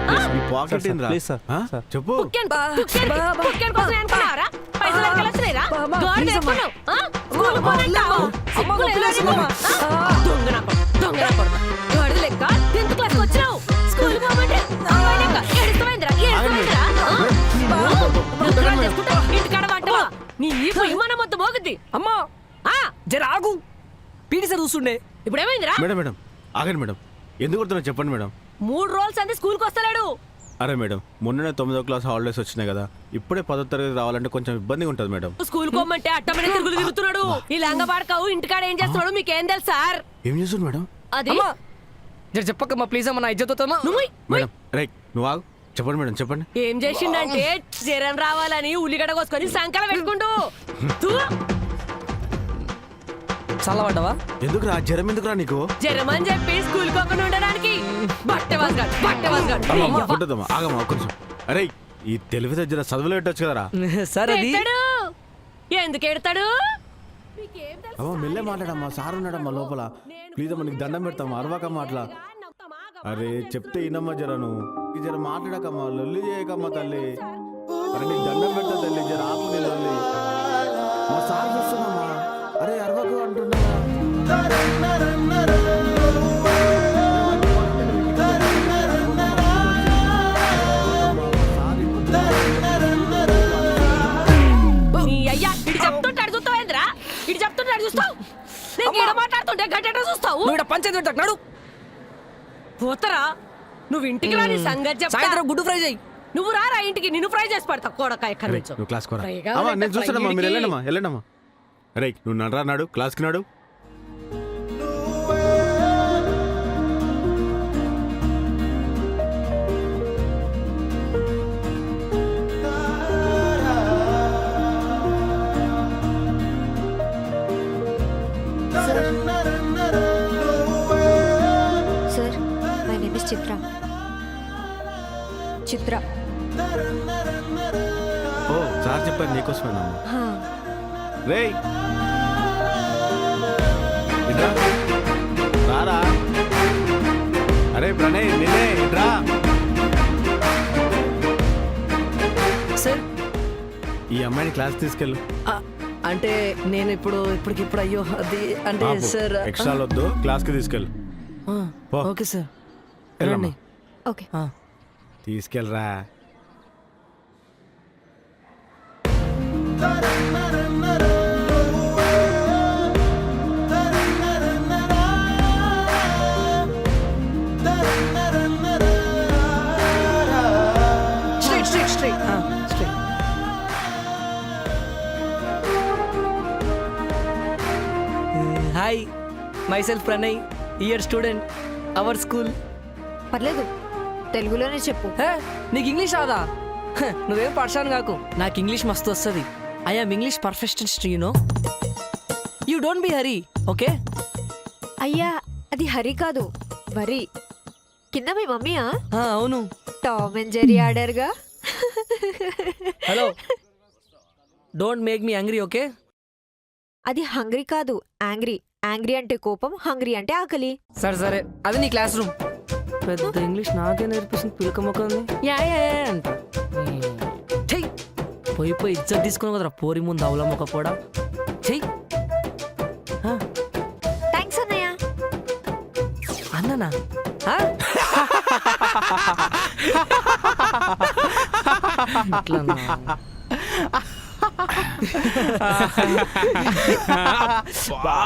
ఏమైందిరా please sir. చెప్పు. కుక్కెన్ కుక్కెన్ కుక్కెన్ కోసం అనుకున్నావరా పైసలు వెనకాల వచ్చినాయిరా గాడి తెచ్చుకున్నావు స్కూల్ పోనంటావు సిగ్గులు ఎలా నీకు? ఆ? దొంగ నా కొడుకు, దొంగ నా కొడుకు. గాడిద లెక్క టెన్త్ క్లాస్ వచ్చినావు. స్కూల్ పోమంటే అమ్మాయి లెక్క. ఏడుస్తావేందిరా? ఏడుస్తావేందిరా? ఆ? నృత్యాలు చేసుకుంటా ఇంటికాడ పట్టవా నీ ఈ మన మొత్తం మోగుద్ది. అమ్మా. ఆ? జర ఆగు. సార్ చూస్తుండే. ఇప్పుడు ఏమైందిరా మేడం మేడం. ఆగండి మేడం. ఎందుకు కొడుతున్నా చెప్పండి మేడం. మూడు రోజులు అంది స్కూల్కి వస్తలేడు. అరే మేడం మొన్ననే తొమ్మిదో క్లాస్ హాలిడేస్ వచ్చినాయి కదా ఇప్పుడే పదో తరగతి రావాలంటే కొంచెం ఇబ్బందిగా ఉంటుంది మేడం. స్కూల్ కోమంటే అట్టమైన తిరుగులు తిరుగుతున్నాడు. ఈ లంగ పాడకావు ఇంటికాడ ఏం చేస్తున్నాడు మీకేం తెలుసు సార్? ఏం చేస్తుంది మేడం? అది? అమ్మా! జర చెప్పకమ్మా ప్లీజ్ అమ్మా నా ఇజ్జత్ అవుతామా మేడం రే నువ్వు ఆగు. చెప్పండి మేడం చెప్పండి. ఏం చేసిండంటే జ్వరం రావాలని ఉల్లిగడ్డ కోసుకొని సంకల పెట్టుకుంటూ. చల్లబడ్డావా ఎందుకు రా? జ్వరం ఎందుకు రా నీకు? జ్వరం అని చెప్పి స్కూల్ కోకుండా ఉండడానికి. బట్ట వాసగాడు బట్ట వాసగాడు అమ్మమ్మ, కొట్టొద్దమ్మా ఆగమ్మా ఒక్క నిమిషం. అరే ఈ తెలివి దగ్గర చదువులో పెట్టొచ్చు కదరా? సార్ అది. ఎడతాడు ఎందుకు ఎడతాడు మీకేం తెలుసు అమ్మ మెల్లే మాట్లాడమ్మా. సార్ ఉన్నాడమ్మా లోపల. ప్లీజ్ అమ్మా నీకు దండం పెడతామా అరవాక మాటలా. అరే చెప్తే ఇనమ్మా జర నువ్వు ఈ జర మాట్లాడకమ్మా. లొల్లి చేయకమ్మా తల్లి. అరే నీకు దండం పెడతా తల్లి. జర ఆపు నీ లొల్లి. మా సార్ చూస్తున్నామా? అరే అరవకు అంటున్నా. నీ అయ్యా ఇటు చెప్తుంటాడు చూస్తావు ఏంద్రా? ఇటు చెప్తుంటాడు చూస్తావు? నేను ఈడ మాట్లాడుతుంటే గట్టెట చూస్తావు? నువ్వు ఇక్కడ పంచాయతీ నడు. పోతరా? నువ్వు ఇంటికి రాని సంగతి చెప్తా. సాయంత్రం గుడ్డు ఫ్రై చేయి. నువ్వు రారా ఇంటికి? నిన్ను ఫ్రై చేసి పడతా. కోడక ఎక్కడి అరే, నుంచో. నువ్వు క్లాస్ కోరా నేను చూస్తానమ్మా మీరు. వెళ్ళండమ్మా వెళ్ళండమ్మా. అరే నువ్వు నడరా నాడు క్లాస్కి నాడు. Sir my name is Chitra. Chitra. Oh sir చెప్పారు నీకోసమేనమ్మా. హా, రేయ్. ఇట్రా. రారా. అరే ప్రణయ్ నిన్నే ఇట్రా. సార్. ఈ అమ్మాయిని క్లాస్ తీసుకెళ్ళు. అంటే నేను ఇప్పుడు ఇప్పటికిప్పుడు అయ్యో అది అంటే. సార్ ఎక్స్ట్రా వద్దు క్లాస్కి తీసుకెళ్ళు. Okay sir. రండి. Okay. తీసుకెళ్ళరా. Myself Pranay year student our school పర్లేదు తెలుగులోనే చెప్పు. హే నీకు ఇంగ్లీష్ రాదా? హ, నువ్వేం పర్షాన్ కాకు. నాకు ఇంగ్లీష్ మస్తు వస్తుంది. I'm English perfectionist you know you don't be hurry okay అయ్యా అది హరి కాదు వరి. కింద మీ మమ్మీయా అవును. Tom and Jerry ఆడారుగా? Hello don't make me angry okay అది హంగ్రీ కాదు యాంగ్రీ. యాంగ్రీ అంటే కోపం హంగ్రీ అంటే ఆకలి. సరే సరే. అది నీ క్లాస్ రూమ్ పెద్ద ఇంగ్లీష్ నాకే నేర్పిస్తుంది పిలక మొక్కని యా యా యా అంట. చెయ్యి పోయి పోయి ఇజ్జత్ తీసుకుని కదరా పోరి ముందు అవల మొక్క పోడా? చెయ్యి థ్యాంక్స్ అన్నయ్య. అన్ననా? ఆ? ఇట్లనా?